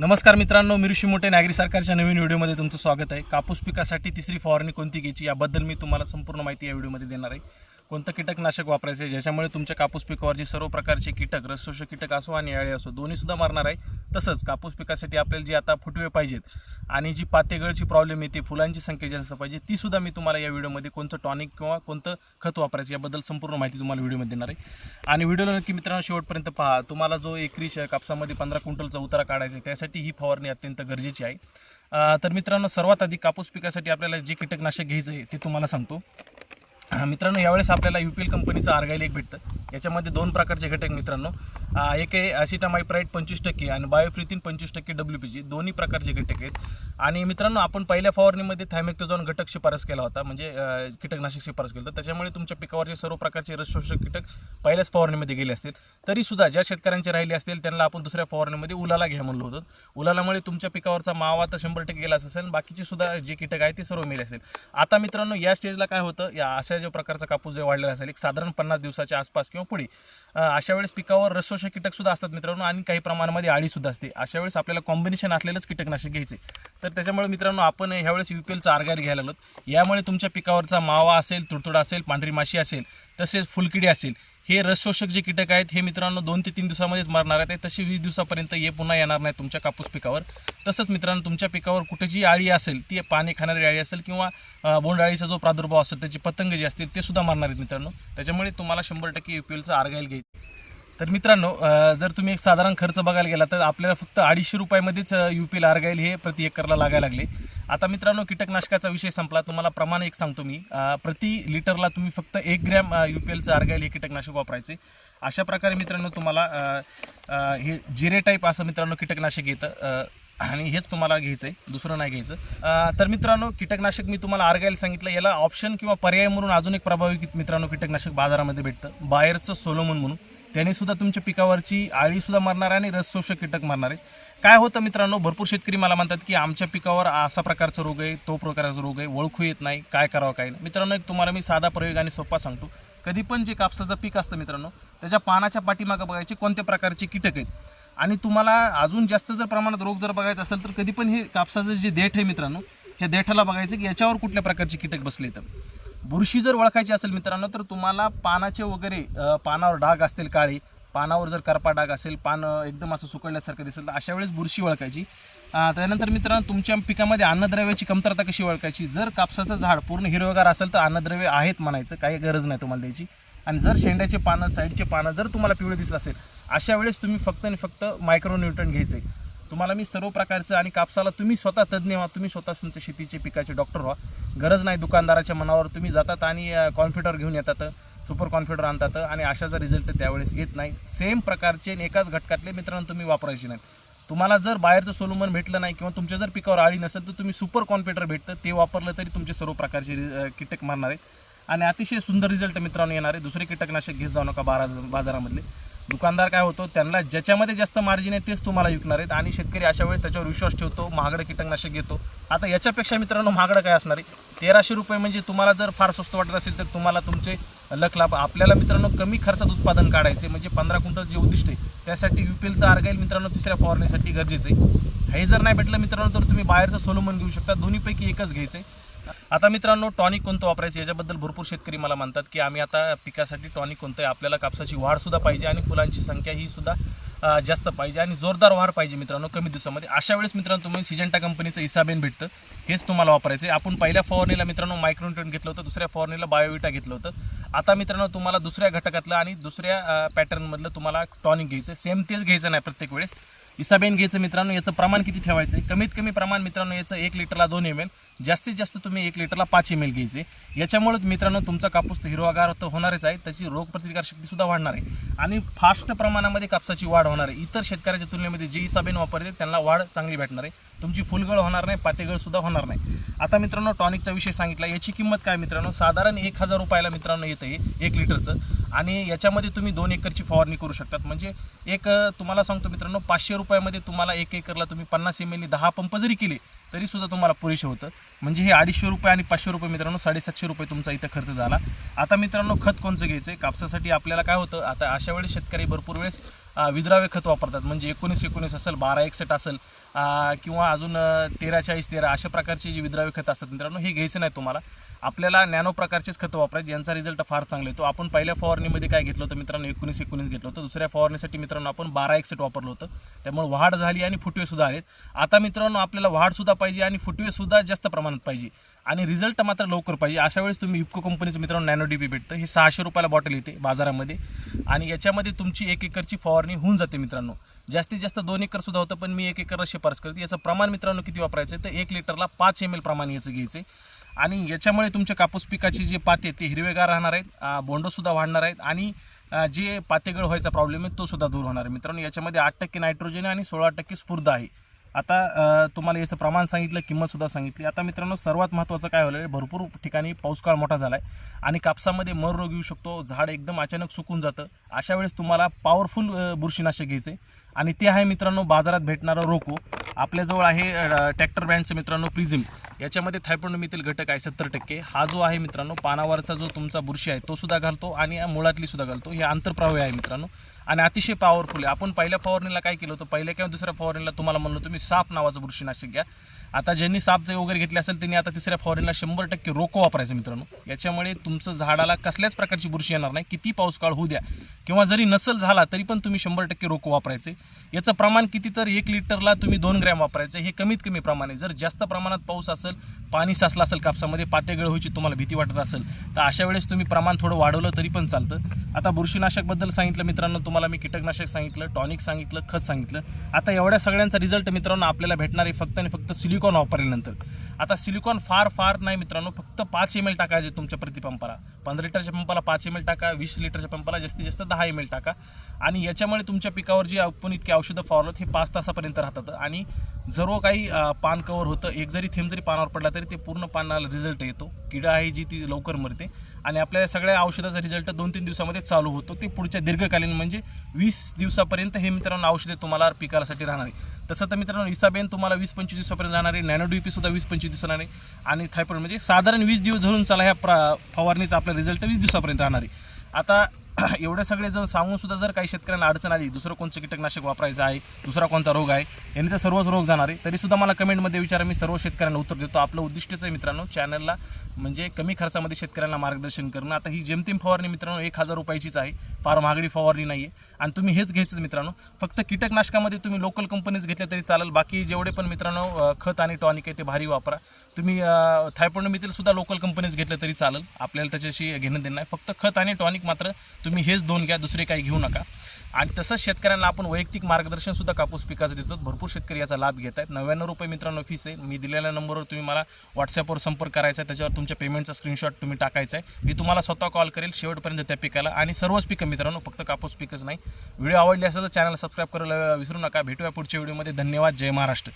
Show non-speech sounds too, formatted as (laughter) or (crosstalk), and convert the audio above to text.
नमस्कार मित्रांनो मी ऋषी मोठे. नागरी सरकारच्या नवीन व्हिडिओमध्ये तुमचं स्वागत आहे. कापूस पिकासाठी तिसरी फवारणी कोणती घ्यायची याबद्दल मी तुम्हाला संपूर्ण माहिती या व्हिडिओमध्ये देणार आहे. कोणतं कीटकनाशक वापरायचं आहे? ज्याच्यामुळे तुमच्या कापूस पिकावरचे सर्व प्रकारचे कीटक रसशोषक कीटक असो आणि अळे असो दोन्ही सुद्धा मारणार आहे. तसंच कापूस पिकासाठी आपल्याला जी आता फुटवे पाहिजेत आणि जी पातेगळची प्रॉब्लेम येते फुलांची संख्या जास्त पाहिजे ती सुद्धा मी तुम्हाला या व्हिडिओमध्ये कोणतं टॉनिक किंवा कोणतं खत वापरायचं याबद्दल संपूर्ण माहिती तुम्हाला व्हिडिओमध्ये देणार आहे. आणि व्हिडिओला नक्की मित्रांनो शेवटपर्यंत पहा तुम्हाला जो एकरी कापसामध्ये पंधरा क्विंटलचा उतारा काढायचा आहे त्यासाठी ही फवारणी अत्यंत गरजेची आहे. तर मित्रांनो सर्वात आधी कापूस पिकासाठी आपल्याला जे कीटकनाशक घ्यायचं आहे ते तुम्हाला सांगतो. मित्रांनो यावेळेस आपल्याला यू पी एल कंपनीचं आर्गाईल एक भेटतं. याच्यामध्ये दोन प्रकारचे घटक मित्रांनो. एक आहे ॲसिटामायप्राईट पंचवीस टक्के आणि बायोफ्रिथिन पंचवीस टक्के डब्ल्यू पी जी दोन्ही प्रकारचे घटक आहेत. आणि मित्रांनो आपण पहिल्या फवारणीमध्ये थायमेक्टोझॉन घटक शिफारस केला होता म्हणजे कीटकनाशक शिफारस केलं होतं. त्याच्यामुळे तुमच्या पिकावरचे सर्व प्रकारचे रसशोषक कीटक पहिल्याच फवारणीमध्ये गेले असतील. तरी सुद्धा ज्या शेतकऱ्यांचे राहिले असतील त्यांना आपण दुसऱ्या फवारणीमध्ये उलाला घ्या म्हणलो होतो. उलालामुळे तुमच्या पिकावरचा मावा तर शंभर टक्के गेला असेल बाकीचे सुद्धा जे कीटक आहे ते सर्व मेले असेल आता मित्रांनो या स्टेजला काय होतं? या अशा ज्या प्रकारचा कापूस जे वाढलेला असेल एक साधारण पन्नास दिवसाच्या आसपास किंवा पुढे अशा वेळेस पिकावर रसोषक कीटक सुद्धा असतात मित्रांनो आणि काही प्रमाणामध्ये आळी सुद्धा असते. अशा वेळेस आपल्याला कॉम्बिनेशन असलेलंच कीटकनाशक घ्यायचे. तर त्याच्यामुळे मित्रांनो आपण ह्यावेळेस यू पी एलचा आर्गायला घ्यायला आलो यामुळे तुमच्या पिकावरचा मावा असेल तुडतुडा असेल पांढरी माशी असेल तसेच फुलकिडी असेल हे रसशोषक जे कीटक आहेत हे मित्रांनो दोन ते तीन दिवसामध्येच मारणार आहेत. तसे वीस दिवसापर्यंत हे पुन्हा येणार नाही तुमच्या कापूस पिकावर. तसंच मित्रांनो तुमच्या पिकावर कुठे जी आळी असेल ती पाणी खाणारी आळी असेल किंवा बोंडाळीचा जो प्रादुर्भाव असेल त्याची पतंग जे असतील ते सुद्धा मारणार आहेत मित्रांनो. त्याच्यामुळे तुम्हाला शंभर टक्के यू पी एलचं आर्गाईल घ्यायचं तर मित्रांनो जर तुम्ही एक साधारण खर्च बघायला गेला तर आपल्याला फक्त अडीचशे रुपयामध्येच यू पी एल हे प्रति एकरला लागायला लागले. आता मित्रांनो कीटकनाशकाचा विषय संपला. तुम्हाला प्रमाण एक सांगतो मी. प्रति लिटरला तुम्ही फक्त एक ग्रॅम यू पी एलचं आर्गाईल हे कीटकनाशक वापरायचे. अशा प्रकारे मित्रांनो तुम्हाला हे जिरे टाईप असं मित्रांनो कीटकनाशक येतं. आणि हेच तुम्हाला घ्यायचं आहे दुसरं नाही घ्यायचं. तर मित्रांनो कीटकनाशक मी तुम्हाला आर्गाईल सांगितलं. याला ऑप्शन किंवा पर्याय म्हणून अजून एक प्रभावी मित्रांनो कीटकनाशक बाजारामध्ये भेटतं. बाहेरचं सोलोमन म्हणून. त्याने सुद्धा तुमच्या पिकावरची आळी सुद्धा मारणार आहे आणि रसशोषक कीटक मारणार आहे. काय होतं मित्रांनो भरपूर शेतकरी मला म्हणतात की आमच्या पिकावर असा प्रकारचा रोग आहे तो प्रकारचा रोग आहे ओळखू येत नाही काय करावं काय नाही. मित्रांनो एक तुम्हाला मी साधा प्रयोग आणि सोपा सांगतो. कधी पण जे कापसाचं पीक असतं मित्रांनो त्याच्या पानाच्या पाठीमागं बघायचे कोणत्या प्रकारचे कीटक आहेत. आणि तुम्हाला अजून जास्त जर प्रमाणात रोग जर बघायचा असेल तर कधी पण हे कापसाचं जे देठ आहे मित्रांनो ह्या देठाला बघायचं की याच्यावर कुठल्या प्रकारचे कीटक बसले तर बुरशी जर ओळखायची असेल मित्रांनो तर तुम्हाला पानाचे वगैरे पानावर डाग असतील काळे पानावर जर करपा डाग असेल पान एकदम असं सुकळल्यासारखं दिसेल तर अशा वेळेस बुरशी ओळखायची. त्यानंतर मित्रांनो तुमच्या पिकामध्ये अन्नद्रव्याची कमतरता कशी ओळखायची? जर कापसाचं झाड पूर्ण हिरवगार असेल तर अन्नद्रव्य आहेत म्हणायचं काही गरज नाही तुम्हाला द्यायची. आणि जर शेंड्याचे पानं साईडचे पानं जर तुम्हाला पिवळे दिसत असेल अशा वेळेस तुम्ही फक्त आणि फक्त मायक्रोन्यूट्रन घ्यायचे. तुम्हाला मी सर्व प्रकारचं आणि कापसाला तुम्ही स्वतः तज्ज्ञ व्हा तुम्ही स्वतः तुमच्या शेतीचे पिकाचे डॉक्टर व्हा. गरज नाही दुकानदाराच्या मनावर तुम्ही जातात आणि कॉम्प्युटर घेऊन येतात सुपर कॉम्प्युटर आणतात आणि अशाचा रिझल्ट त्यावेळेस घेत नाही. सेम प्रकारचे आणि एकाच घटकातले मित्रांनो तुम्ही वापरायचे नाही तुम्हाला जर बाहेरचं सोलुमन भेटलं नाही किंवा तुमच्या जर पिकावर आळी नसेल तर तुम्ही सुपर कॉम्प्युटर भेटतं. ते वापरलं तरी तुमचे सर्व प्रकारचे कीटक मारणार आहे आणि अतिशय सुंदर रिझल्ट मित्रांनो येणार आहे. दुसरे कीटकनाशक घेत जाऊ नका बारा बाजारामधले. दुकानदार काय होतो त्यांना ज्याच्यामध्ये जास्त मार्जिन आहे तेच तुम्हाला विकणार आहेत. आणि शेतकरी अशा वेळेस त्याच्यावर विश्वास ठेवतो महागडं कीटकनाशक घेतो. आता याच्यापेक्षा मित्रांनो महागडं काय असणार आहे? तेराशे रुपये म्हणजे तुम्हाला जर फार स्वस्त वाटत असेल तर तुम्हाला तुमचे लख लाभ. आपल्याला मित्रांनो कमी खर्चात उत्पादन काढायचे म्हणजे पंधरा क्विंटल जे उद्दिष्ट आहे त्यासाठी युपीएलचं आर्गाईल मित्रांनो तिसऱ्या फवारणीसाठी गरजेचं आहे. हे जर नाही भेटलं मित्रांनो तर तुम्ही बाहेरचं सोलोमन घेऊ शकता. दोन्हीपैकी एकच घ्यायचं आहे. आता मित्रांनो टॉनिक कोणतं वापरायचं? याच्याबद्दल भरपूर शेतकरी मला म्हणतात की आम्ही आता पिकासाठी टॉनिक कोणतं आहे? आपल्याला कापसाची वाढसुद्धा पाहिजे आणि फुलांची संख्या ही सुद्धा जास्त पाहिजे आणि जोरदार वाढ पाहिजे मित्रांनो कमी दिवसामध्ये. अशा वेळेस मित्रांनो तुम्ही सिजंटा कंपनीचं इसाबेन भेटतं. हेच तुम्हाला वापरायचं आहे. आपण पहिल्या फवारणीला मित्रांनो मायक्रोन्टन घेतलं होतं दुसऱ्या फवारणीला बायोविटा घेतलं होतं. आता मित्रांनो तुम्हाला दुसऱ्या घटकातलं आणि दुसऱ्या पॅटर्नमधलं तुम्हाला टॉनिक घ्यायचं सेम तेच घ्यायचं नाही प्रत्येक वेळेस. इसाबेन घ्यायचं मित्रांनो याचं प्रमाण किती ठेवायचं आहे? कमीत कमी प्रमाण मित्रांनो याचं एक लिटरला दोन एम एल जास्तीत जास्त तुम्ही एक लिटरला पाच एम एल घ्यायचे. याच्यामुळे मित्रांनो तुमचा कापूस तर हिरवागार तर होणारच आहे. त्याची रोगप्रतिकारशक्तीसुद्धा शक्ती सुद्धा वाढणार आहे. आणि फास्ट प्रमाणामध्ये कापसाची वाढ होणार आहे. इतर शेतकऱ्याच्या तुलनेमध्ये जे इसाबेन वापरते त्यांना वाढ चांगली भेटणार आहे. तुमची फुलगळ होणार नाही पातेगळ सुद्धा होणार नाही. आता मित्रांनो टॉनिकचा विषय सांगितला. याची किंमत काय मित्रांनो? साधारण एक हजार रुपयाला मित्रांनो येतं हे एक लिटरचं. आणि याच्यामध्ये तुम्ही दोन एकरची फवारणी करू शकतात. म्हणजे एक तुम्हाला सांगतो मित्रांनो पाचशे रुपयामध्ये तुम्हाला एक एकरला तुम्ही पन्नास एम एल दहा पंप जरी केले तरी सुद्धा तुम्हाला पुरेसे होतं. म्हणजे हे अडीचशे रुपये आणि पाचशे रुपये मित्रांनो साडेसातशे रुपये तुमचा इथं खर्च झाला. आता मित्रांनो खत कोणचं घ्यायचं आहे कापसासाठी आपल्याला काय होतं आता अशा वेळेस शेतकरी भरपूर वेळेस विद्राव्य खत वापरतात. म्हणजे एकोणीस एकोणीस असेल बारा एकसठ असेल किंवा अजून तेरा चाळीस तेरा अशा प्रकारची जी विद्राव्य खत असतात मित्रांनो हे घ्यायचं नाही तुम्हाला. आपल्याला नॅनो प्रकारचेच खतं वापरायचे यांचा रिझल्ट फार चांगला येतो. आपण पहिल्या फवारणीमध्ये काय घेतलं होतं मित्रांनो? एकोणीस एकोणीस घेतलं होतं. दुसऱ्या फवारणीसाठी मित्रांनो आपण बारा एकसेट वापरलं होतं. त्यामुळे वाढ झाली आणि फुटवेसुद्धा आहेत आता मित्रांनो आपल्याला वाढसुद्धा पाहिजे आणि फुटवेसुद्धा जास्त प्रमाणात पाहिजे. आणि रिझल्ट मात्र लवकर पाहिजे. अशा वेळेस तुम्ही इफको कंपनीचं मित्रांनो नॅनो डी बी भेटतं. हे सहाशे रुपयाला बॉटल येते बाजारामध्ये. आणि याच्यामध्ये तुमची एक एकरची फवारणी होऊन जाते मित्रांनो. जास्तीत जास्त दोन एकर सुद्धा होतं पण मी एक एकरला शिफारस करते. याचं प्रमाण मित्रांनो किती वापरायचं आहे? तर एक लिटरला पाच एम एल प्रमाण याचं घ्यायचं आहे आणि याच्यामुळे तुमच्या कापूस पिकाची जे पाते ते हिरवेगार राहणार आहेत बोंडसुद्धा वाढणार आहेत आणि जे पातेगळ व्हायचा प्रॉब्लेम आहे तो सुद्धा दूर होणार आहे. मित्रांनो याच्यामध्ये आठ टक्के नायट्रोजन आणि सोळा टक्के स्फूर्द आहे. आता तुम्हाला याचं प्रमाण सांगितलं किंमतसुद्धा सांगितली. आता मित्रांनो सर्वात महत्त्वाचं काय झालं भरपूर ठिकाणी पाऊसकाळ मोठा झाला आहे आणि कापसामध्ये मर रोग येऊ शकतो झाड एकदम अचानक सुकून जातं. अशा वेळेस तुम्हाला पॉवरफुल बुरशीनाशक घ्यायचं आहे आणि ते आहे मित्रांनो बाजारात भेटणारं रोको. आपल्याजवळ आहे ट्रॅक्टर ब्रँडचं मित्रांनो प्रिझिम. याच्यामध्ये थायपोनोमिथील घटक आहे सत्तर टक्के. हा जो आहे मित्रांनो पानावरचा जो तुमचा बुरशी आहे तो सुद्धा घालतो आणि मुळातली सुद्धा घालतो. हे आंतरप्रवाही आहे मित्रांनो. आणि अतिशय पॉवरफुल आहे. आपण पहिल्या फवारणीला काय केलं होतं? पहिल्या किंवा दुसऱ्या फवारणीला तुम्हाला म्हणलं तुम्ही साप नावाचं बुरशीनाशक घ्या. आता ज्यांनी साप जे वगैरे घेतले असेल त्यांनी आता तिसऱ्या फवारणीला शंभर टक्के रोको वापरायचं मित्रांनो. याच्यामुळे तुमचं झाडाला कसल्याच प्रकारची बुरशी येणार नाही. किती पाऊस काळ होऊ द्या. किंवा जरी नसल झाला तरी पण तुम्ही शंभर टक्के रोको वापरायचे याचं प्रमाण किती तर एक लिटरला तुम्ही दोन ग्रॅम वापरायचं हे कमीत कमी प्रमाण आहे. जर जास्त प्रमाणात पाऊस असेल पाणी साचलं असेल कापसामध्ये पातेगळ व्हायची तुम्हाला भीती वाटत असेल तर अशा वेळेस तुम्ही प्रमाण थोडं वाढवलं तरी पण चालतं. आता बुरशीनाशकबद्दल सांगितलं मित्रांनो तुम्हाला मी कीटकनाशक सांगितलं टॉनिक सांगितलं खत सांगितलं. आता एवढ्या सगळ्यांचा रिझल्ट मित्रांनो आपल्याला भेटणार आहे फक्त आणि फक्त सिलिकॉन वापरल्यानंतर. आता सिलिकॉन फार फार नाही मित्रांनो. फक्त पाच एम एल टाकायचे तुमच्या प्रतिपंपाला. पंधरा लिटरच्या पंपाला पाच एम एल टाका वीस लिटरच्या पंपाला जास्तीत जास्त दहा एम एल टाका. आणि याच्यामुळे तुमच्या पिकावर जी आपण इतकी औषधं फवारलं हे पाच तासापर्यंत राहतात. आणि जर काही पान कवर होतं एक जरी थेंब जरी पानावर पडला तरी ते पूर्ण पानाला रिझल्ट येतो. किड आहे जी ती लवकर मरते. आणि आपल्या सगळ्या औषधाचा रिझल्ट दोन तीन दिवसामध्ये चालू होतो. ते पुढच्या दीर्घकालीन म्हणजे वीस दिवसापर्यंत हे मित्रांनो औषधे तुम्हाला पिकासाठी राहणार आहे. तसं तर मित्रांनो इसाबेन तुम्हाला वीस पंचवीस दिवसापर्यंत राहणार आहे नॅनो डी सुद्धा वीस पंचवीस दिवस राहणार आहे आणि थायपॉइड म्हणजे साधारण वीस दिवस धरून चला ह्या प्र फवारणीचा आपला रिझल्ट वीस दिवसापर्यंत राहणार. आहे आता (clears throat) एवढे सगळे जर सांगून सुद्धा जर काही शेतकऱ्यांना अडचण आली दुसरं कोणतं कीटकनाशक वापरायचं आहे दुसरा कोणता रोग आहे याने तर सर्वच रोग जाणार. आहे तरी सुद्धा मला कमेंटमध्ये विचारा मी सर्व शेतकऱ्यांना उत्तर देतो. आपलं उद्दिष्टच आहे मित्रांनो चॅनलला म्हणजे कमी खर्चामध्ये शेतकऱ्यांना मार्गदर्शन करणं. आता ही जेमतेम फवारणी मित्रांनो एक हजार रुपयाचीच आहे. फार महागडी फवारणी नाही आहे आणि तुम्ही हेच घ्यायचं मित्रांनो फक्त कीटकनाशकामध्ये तुम्ही लोकल कंपनीज घेतल्या तरी चालेल. बाकी जेवढे पण मित्रांनो खत आणि टॉनिक आहे ते भारी वापरा. तुम्ही थायपोनोमिथील सुद्धा लोकल कंपनीज घेतलं तरी चालेल. आपल्याला त्याच्याशी घेणं देणं नाही. फक्त खत आणि टॉनिक मात्र तुम्ही हेच दोन घ्या दुसरे काही घेऊ नका. आणि तसंच शेतकऱ्यांना आपण वैयक्तिक मार्गदर्शन सुद्धा कापूस पिकाचं देतो. भरपूर शेतकरी याचा लाभ घेत आहेत. नव्याण्णव रुपये मित्रांनो फीस आहे. मी दिलेल्या नंबरवर तुम्ही मला व्हॉट्सअपवर संपर्क करायचा आहे. त्याच्यावर तुमच्या पेमेंटचा स्क्रीनशॉट तुम्ही टाकायचा आहे. मी तुम्हाला स्वतः कॉल करेल. शेवटपर्यंत त्या पिकाला आणि सर्वच पिकं मित्रांनो फक्त कापूस पिकच नाही. व्हिडिओ आवडली असेल तर चॅनल सबस्क्राईब करायला विसरू नका. भेटूया पुढच्या व्हिडिओमध्ये धन्यवाद. जय महाराष्ट्र.